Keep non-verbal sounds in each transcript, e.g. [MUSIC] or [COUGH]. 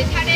애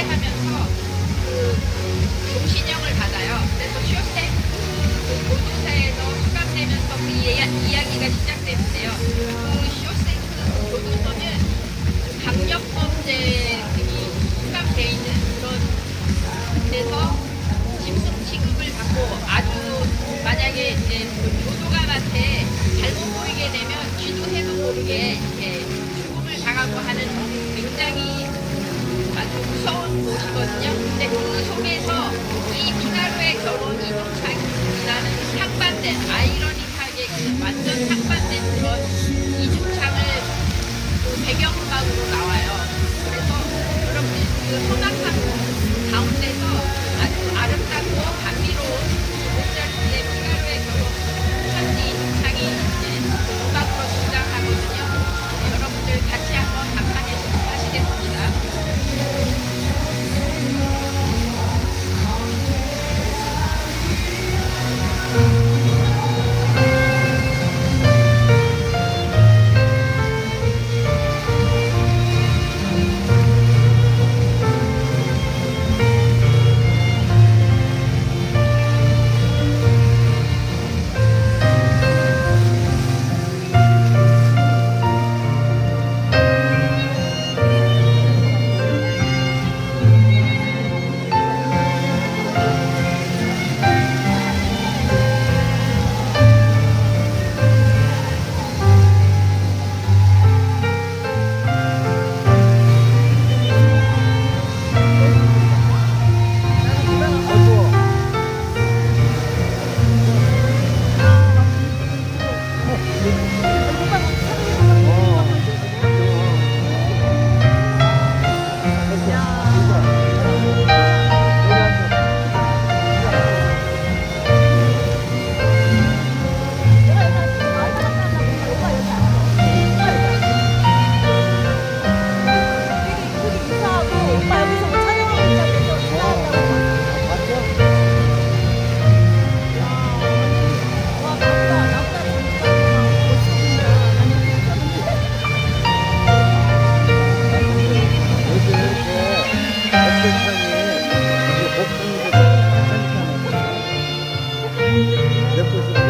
몇곳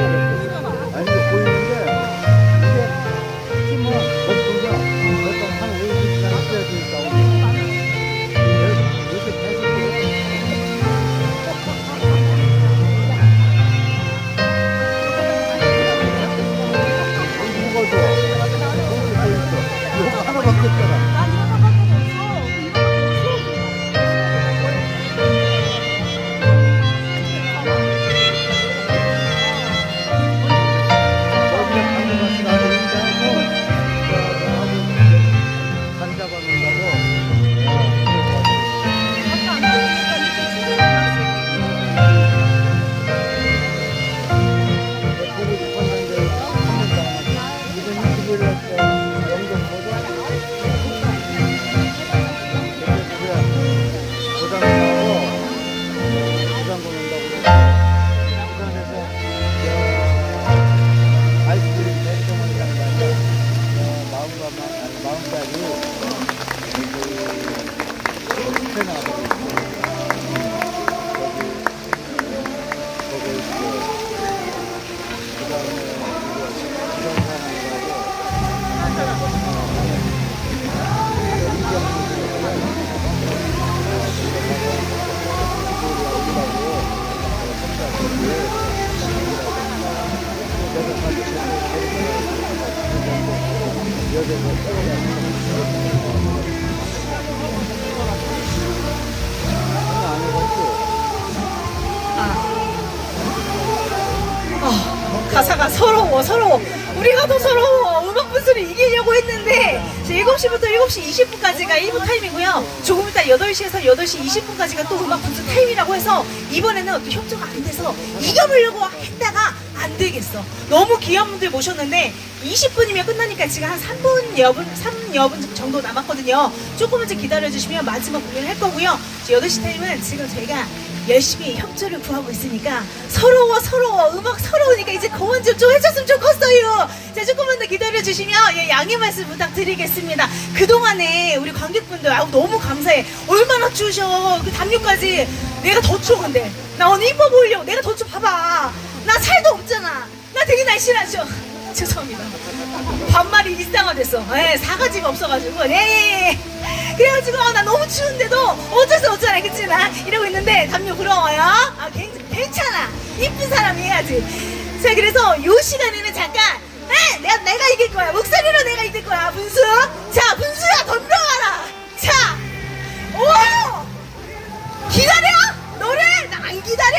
7시 20분까지가 1부 타임이고요. 조금 이따 8시에서 8시 20분까지가 또 음악 분수 타임이라고 해서 이번에는 또 협조가 안 돼서 이겨보려고 했다가 안 되겠어. 너무 귀한 분들 모셨는데 20분이면 끝나니까 지금 한 3분 여분 3여 분 정도 남았거든요. 조금만 좀 기다려 주시면 마지막 공연을 할 거고요. 8시 타임은 지금 저희가 열심히 협조를 구하고 있으니까 서러워 서러워. 음악 서러우니까 이제 그만 좀, 좀 해줬으면 좋겠어요. 자 조금만 더 기다려주시면 예, 양해 말씀 부탁드리겠습니다. 그동안에 우리 관객분들 아우 너무 감사해. 얼마나 추우셔. 그 담요까지. 내가 더 추워 근데. 나 오늘 이뻐 보이려고. 내가 더 추워. 봐봐. 나 살도 없잖아. 나 되게 날씬하죠. [LAUGHS] 죄송합니다. 반말이 일상화됐어. 예, 사가지가 없어가지고. 예. 그래가지고 아, 나 너무 추운데도 어쩔 수 없잖아 그치 나 이러고 있는데 담요 부러워요 아 괜- 괜찮아 이쁜 사람이 해야지. 자, 그래서 요 시간에는 잠깐, 에, 내가, 내가 이길 거야. 목소리로 내가 이길 거야. 분수. 자, 분수야, 덤벼가라. 자, 오! 기다려! 너를 나안 기다려!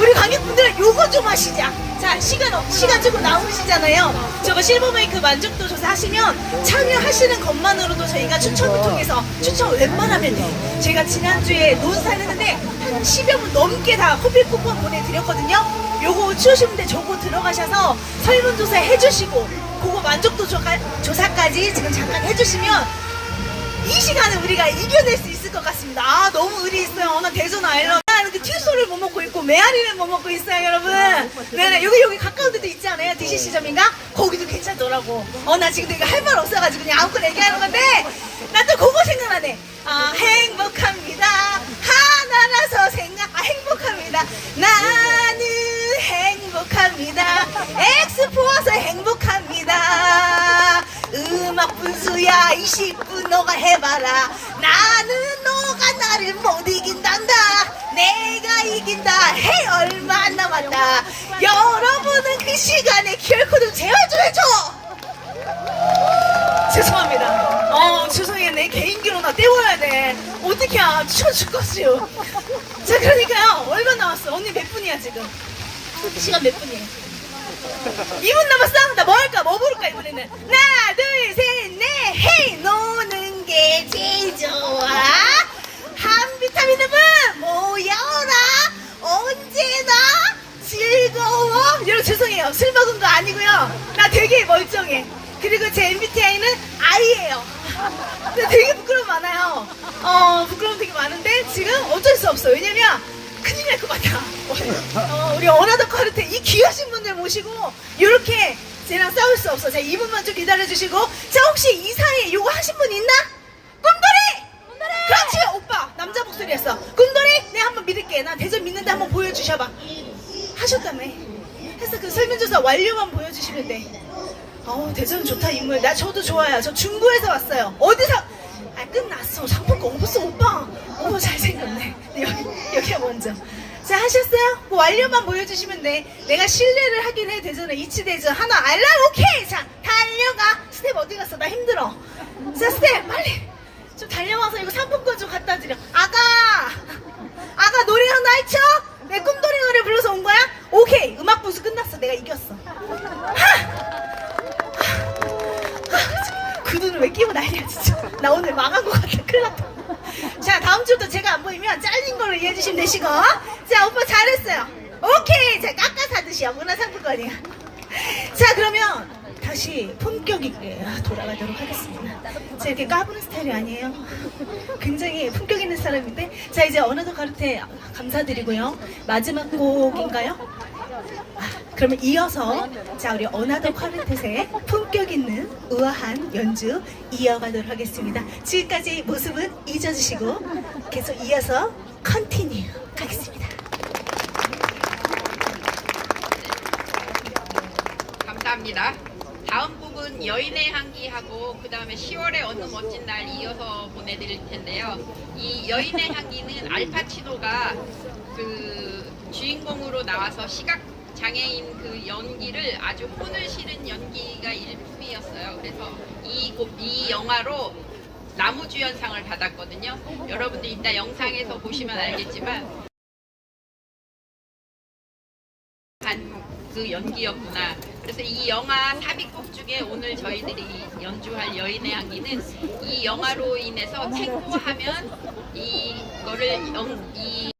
자, 우리 관객분들 요거 좀 하시자. 자, 시간, 없- 시간 조금 남으시잖아요. 저거 실버메이크 만족도 조사 하시면 참여하시는 것만으로도 저희가 추천을 통해서 추천 웬만하면 돼. 제가 지난주에 논산 했는데 한 10여 분 넘게 다 커피 쿠폰 보내드렸거든요. 요거 추우시는데 저거 들어가셔서 설문조사 해주시고 그거 만족도 조사, 조사까지 지금 잠깐 해주시면 이 시간에 우리가 이겨낼 수 있을 것 같습니다. 아, 너무 의리 있어요. 오늘 대전 아일랜 드. 이렇게 튀소를 못 먹고 있고, 메아리를 못 먹고 있어요, 여러분. 네네, 여기, 여기 가까운 데도 있지 않아요? DCC점인가? 거기도 괜찮더라고. 어, 나 지금 내가 할 말 없어가지고 그냥 아무거나 얘기하는 건데, 나 또 그거 생각나네. 아, 행복합니다. 하나라서 생각, 아, 행복합니다. 나는 행복합니다. 엑스포와서 행복합니다. 음악 분수야 20분 너가 해봐라. 나는 너가 나를 못 이긴단다. 내가 이긴다. 해 얼마 안 남았다. 여러분은 그 시간에 QR코드 제발 좀 해줘! 죄송합니다. 어 죄송해요. 내 개인기로 나 때워야 돼. 어떻게 야 추워 죽겠어요. 자 그러니까요. 얼마 남았어 언니 몇 분이야 지금? 시간 몇 분이에요 2분 남았어? 나 뭐 할까? 뭐 부를까? 이번에는? 하나 둘 셋 넷. 헤이 노는 게 제일 좋아. 한 비타민은 모여라. 언제나 즐거워. 여러분 죄송해요. 술 먹은 거 아니고요. 나 되게 멀쩡해. 그리고 제 MBTI는 I예요. 근데 되게 부끄러움 많아요. 어 부끄러움 되게 많은데 지금 어쩔 수 없어. 왜냐면 큰일 날 것 같아. 어, 우리 어나더 카르테 이 귀하신 분 들 모시고 이렇게 쟤랑 싸울 수 없어. 자, 2분만 좀 기다려주시고. 자, 혹시 이 사이에 요거 하신 분 있나? 꿈돌이! 그렇지, 오빠. 남자 목소리 했어. 꿈돌이? 내가 한번 믿을게. 나 대전 믿는데 한번 보여주셔봐. 하셨다며. 해서 그 설문조사 완료만 보여주시면 돼. 어우, 대전 좋다, 인물. 나 저도 좋아요. 저 중구에서 왔어요. 어디서? 아, 끝났어. 상품권 없어, 오빠. 어머, 잘생겼네. 네, 여기, 여기가 먼저. 자, 하셨어요? 그 완료만 보여주시면 돼. 내가 신뢰를 하긴 해, 대전에. 이치대전. 하나, 알람, 오케이! 자, 달려가. 스텝 어디 갔어? 나 힘들어. 자, 스텝, 빨리. 좀 달려와서 이거 상품권 좀 갖다 드려. 아가! 아가, 노래 하나 해쳐? 내 꿈돌이 노래 불러서 온 거야? 오케이. 음악 분수 끝났어. 내가 이겼어. 그 눈을 왜 끼고 난리야 진짜 나 오늘 망한 것 같아 큰일 났다 [LAUGHS] 자 다음 주도 제가 안 보이면 잘린 걸로 이해해 주시면 되시고. 자 오빠 잘했어요. 오케이. 자 깎아사듯이요 문화상품권이야. [LAUGHS] 자 그러면 다시 품격 있게 돌아가도록 하겠습니다. 자 이렇게 까부는 스타일이 아니에요. [LAUGHS] 굉장히 품격 있는 사람인데. 자 이제 어느덧 가르테 감사드리고요. 마지막 곡인가요? 그러면 이어서 자 우리 어나더 쿼르텟의 품격 있는 우아한 연주 이어가도록 하겠습니다. 지금까지 모습은 잊어주시고 계속 이어서 컨티뉴 가겠습니다. 감사합니다. 다음 곡은 여인의 향기하고 그 다음에 10월의 어느 멋진 날 이어서 보내드릴 텐데요. 이 여인의 향기는 알파치노가 그 주인공으로 나와서 시각 장애인 그 연기를 아주 혼을 실은 연기가 일품이었어요. 그래서 이, 곡- 이 영화로 나무주연상을 받았거든요. 여러분들 이따 영상에서 보시면 알겠지만 한그 연기였구나. 그래서 이 영화 삽입곡 중에 오늘 저희들이 연주할 여인의 향기는 이 영화로 인해서 탱고하면 이거를 영, 이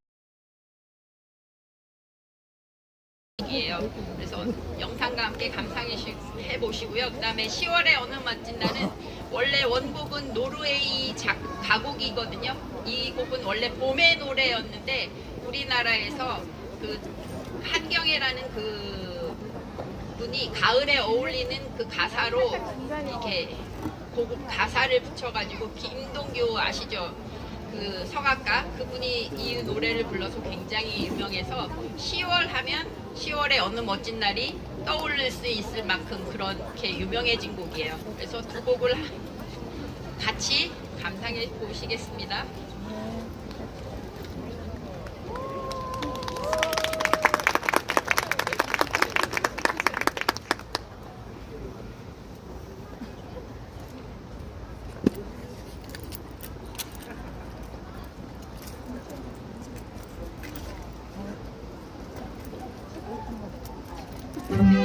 이에요. 그래서 영상과 함께 감상해 보시고요. 그다음에 10월의 어느 멋진 날은 원래 원곡은 노르웨이 작, 가곡이거든요. 이 곡은 원래 봄의 노래였는데 우리나라에서 그 한경애라는 그 분이 가을에 어울리는 그 가사로 이렇게 곡 가사를 붙여가지고 김동규 아시죠? 그 성악가 그분이 이 노래를 불러서 굉장히 유명해서 10월 하면 10월의 어느 멋진 날이 떠올릴 수 있을 만큼 그렇게 유명해진 곡이에요. 그래서 두 곡을 같이 감상해 보시겠습니다. 네,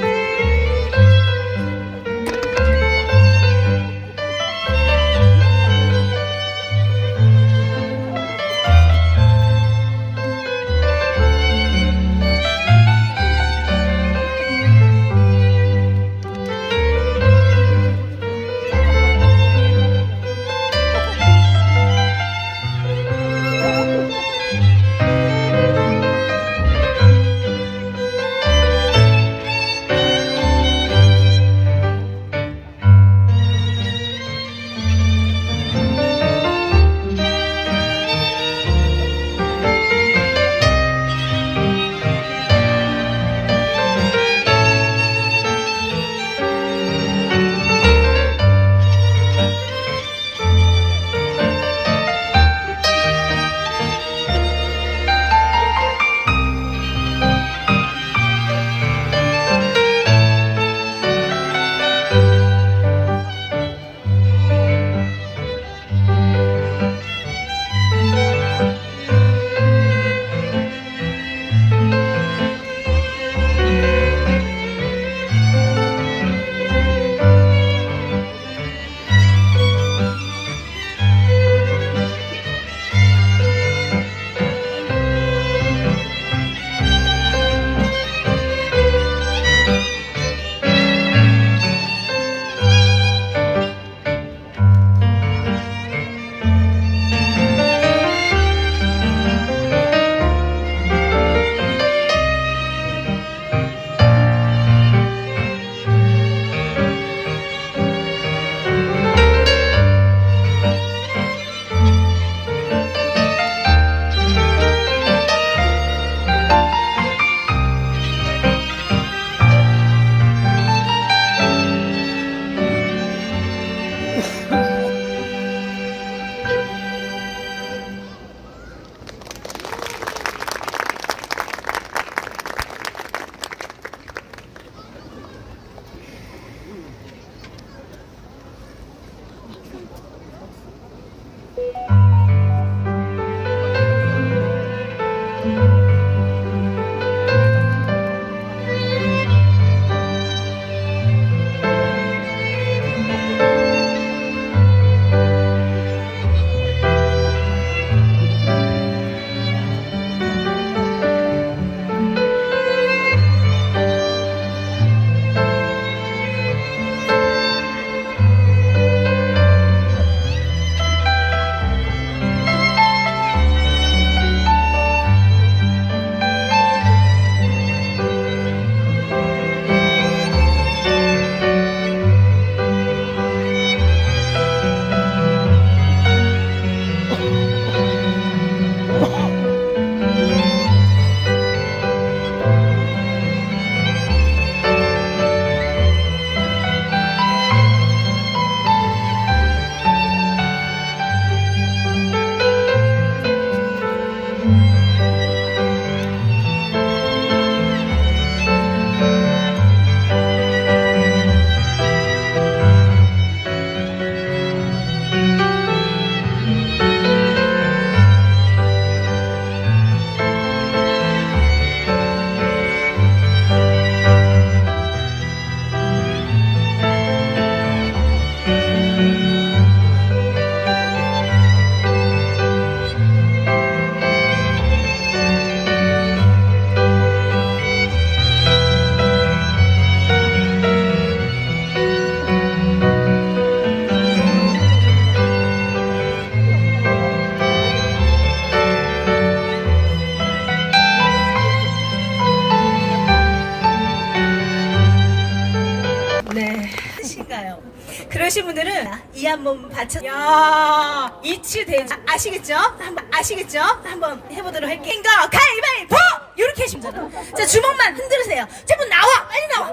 한번 받쳐. 야, 이치 대 아시겠죠? 한번 아시겠죠? 한번 해보도록 할게요. 인거 가위바위보 이렇게 하시면 돼요. 자 주먹만 흔들으세요. 제분 나와, 빨리 나와.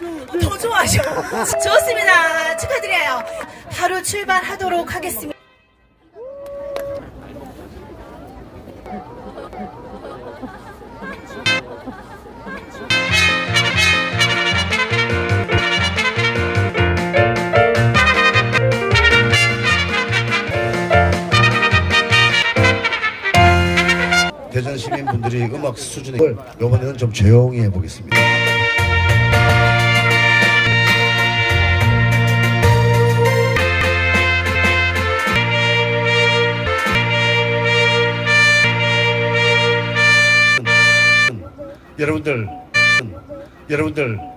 3. 더 좋아하셔. 좋습니다. 축하드려요. 바로 출발하도록 하겠습니다. 수는 걸 이번에는 좀 조용히 해보겠습니다. 여러분들 여러분들